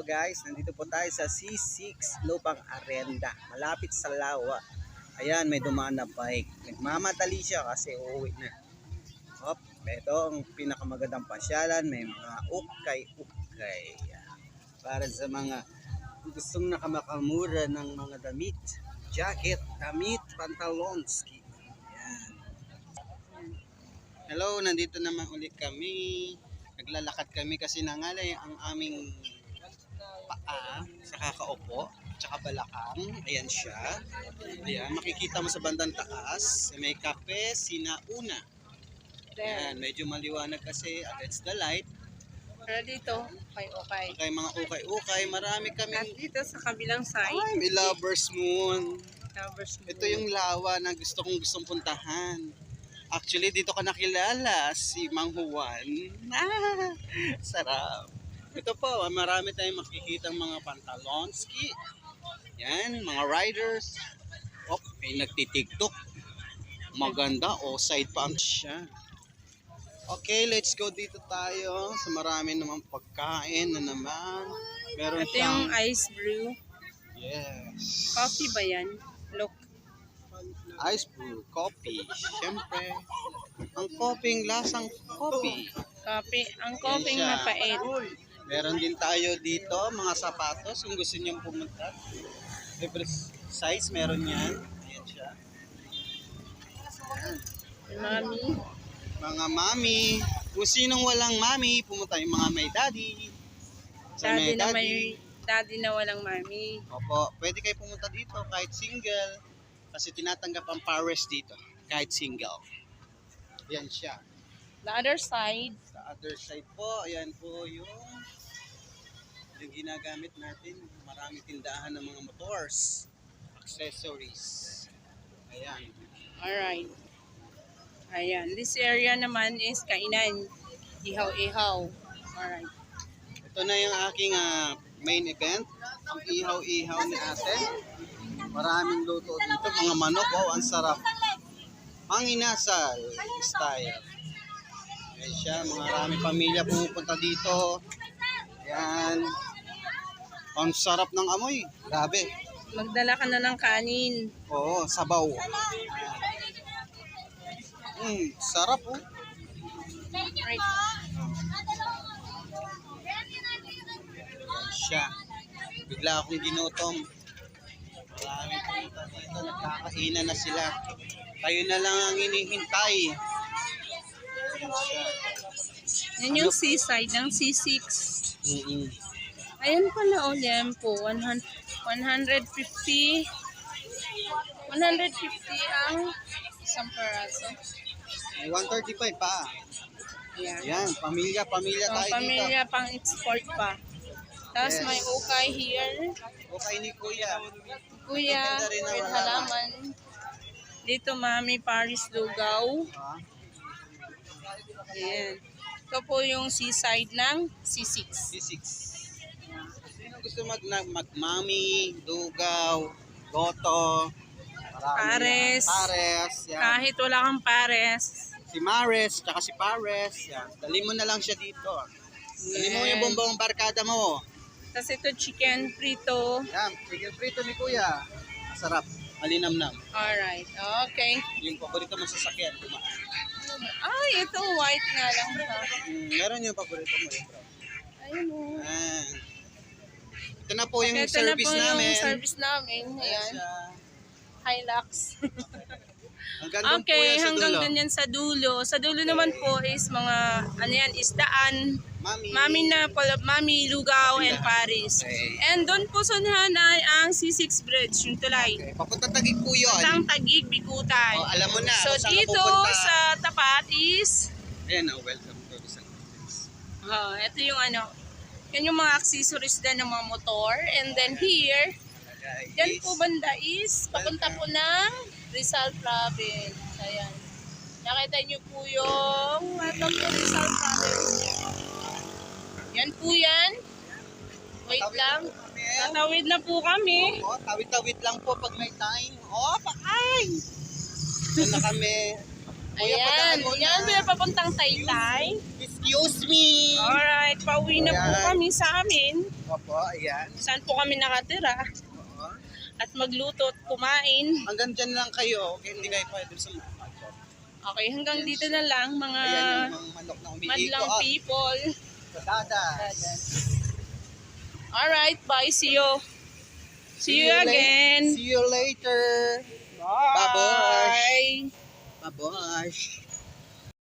Guys, nandito po tayo sa C6 Lupang Arenda, malapit sa Lawa. Ayan, may dumaan na bike. Nagmamadali siya kasi uuwi na. Hop, ito ang pinakamagandang pasyalan, may mga ukay-ukay. Para sa mga gustong nakamakamura ng mga damit, jacket, damit, pantalonski. Hello, nandito naman ulit kami. Naglalakad kami kasi nangalay ang aming paa sa kakaupo tsaka balakang. Ayan siya. Ayan, makikita mo sa bandang taas. May kape, sinauna. Ayan, medyo maliwanag kasi against the light. Pero dito, okay, okay. Kay mga ukay-ukay, marami kami. At dito sa kabilang side, Ay, may lover's moon. covers mo. Ito yung lawa na gusto kong gustong puntahan. Actually, dito ka nakilala, si Mang Juan. Ah, sarap. Ito po, marami tayong makikita mga pantalonski. Yan, mga riders. Oh, may nagtitiktok. Maganda, o side pa ang siya. Okay, let's go dito tayo sa marami namang pagkain na naman. Meron Ito yung siyang, ice brew. yes. Coffee ba yan? Look. Ice brew, coffee. Siyempre, ang koping lasang coffee. Coffee. Ang coffee mapait. Meron din tayo dito, mga sapatos, kung gusto niyong pumunta. Every size meron yan. Ayan siya. Ayan. Mami. Mga mami. Kung sinong walang mami, pumunta yung mga may daddy. Sa Daddy may na daddy. may daddy na walang mami. Opo, pwede kayo pumunta dito kahit single. Kasi tinatanggap ang pares dito, kahit single. Ayan siya. The other side, Sa other side po, ayan po yung yung ginagamit natin. Marami tindahan ng mga motors, accessories. Ayan. alright. Ayan. This area naman is kainan. Ihaw-ihaw. Alright. Ito na yung aking ah, main event. Ang ihaw-ihaw ni ate. Maraming luto dito. Mga manok. Wow, ang sarap. Manginasal style. Ayan siya. Marami pamilya pumupunta dito. Ayan. Ang sarap ng amoy. Grabe. Magdala ka na ng kanin. Oo, sabaw. Mm, sarap oh. Right. Siya. Bigla akong ginutom. Marami pumunta dito. Nagkakainan na sila. Tayo na lang ang inihintay. Yan yung seaside ng C6. Mm-mm. Ayan pala o Lempo, 100, 150 150 ang isang peraso. May 135 pa. Ayan. Ayan, pamilya, pamilya Pang tayo dito. pamilya, pang export pa. Tapos Yes. may ukay here. Okay ni Kuya. Kuya, with halaman. Dito Mami Paris Lugaw. Ayan. Ito po yung seaside ng C6. C6. Sino gusto mag, na, magmami, dugaw, goto, Pares. Pares. Yan. Kahit wala kang pares. Si Mares, tsaka si Pares. Yan. Dali mo na lang siya dito. Dali mo yung bumbong barkada mo. Tapos ito chicken prito. Yan, chicken prito ni Kuya. Masarap. Malinamnam. Alright. Okay. Yung paborito mo sa sakyan. Kumain. Ay, ito white nga lang. Mm, meron yung paborito mo. Yung. Ayun o. Yan. Ito na po yung Ito na service po namin. yung service namin. Ayan. Hilux. Hanggang doon po okay, yan sa hanggang dulo. dun yan sa dulo. Sa dulo naman po is mga, ano yan, isdaan. Mami. Mami na, pala- Mami Lugaw and Paris. Okay. And doon po sa unahan ay ang C6 Bridge, yung tulay. Okay, papunta tagig po yun. Tang Tagig, Bikutan. Oh, alam mo na. So kung saan ka dito pupunta. sa tapat is, Ayan, oh, welcome to Rizal Province. oh, ito yung ano, yan yung mga accessories din ng mga motor. And then here, Yan po banda is papunta po ng Rizal Province. Ayan. Nakita niyo po yung ito po Rizal Province. Yan po yan. Wait lang. Tatawid na po kami. Oh, tawid-tawid lang po pag may time. Oh, pakay! Doon na kami. Ayan. Pinapap papuntang Taytay. Excuse me! Alright, pauwi na po Ayan. kami sa amin. Opo, ayan. Saan po kami nakatira. Oo. At magluto at kumain. Hanggang dyan lang kayo, okay, hindi kayo pwede sa mga. Okay, hanggang dito na lang mga Ayan yung mga manok na madlang people. patatas. Alright, bye. See you. See you again. See you later. Bye. Bye-bye.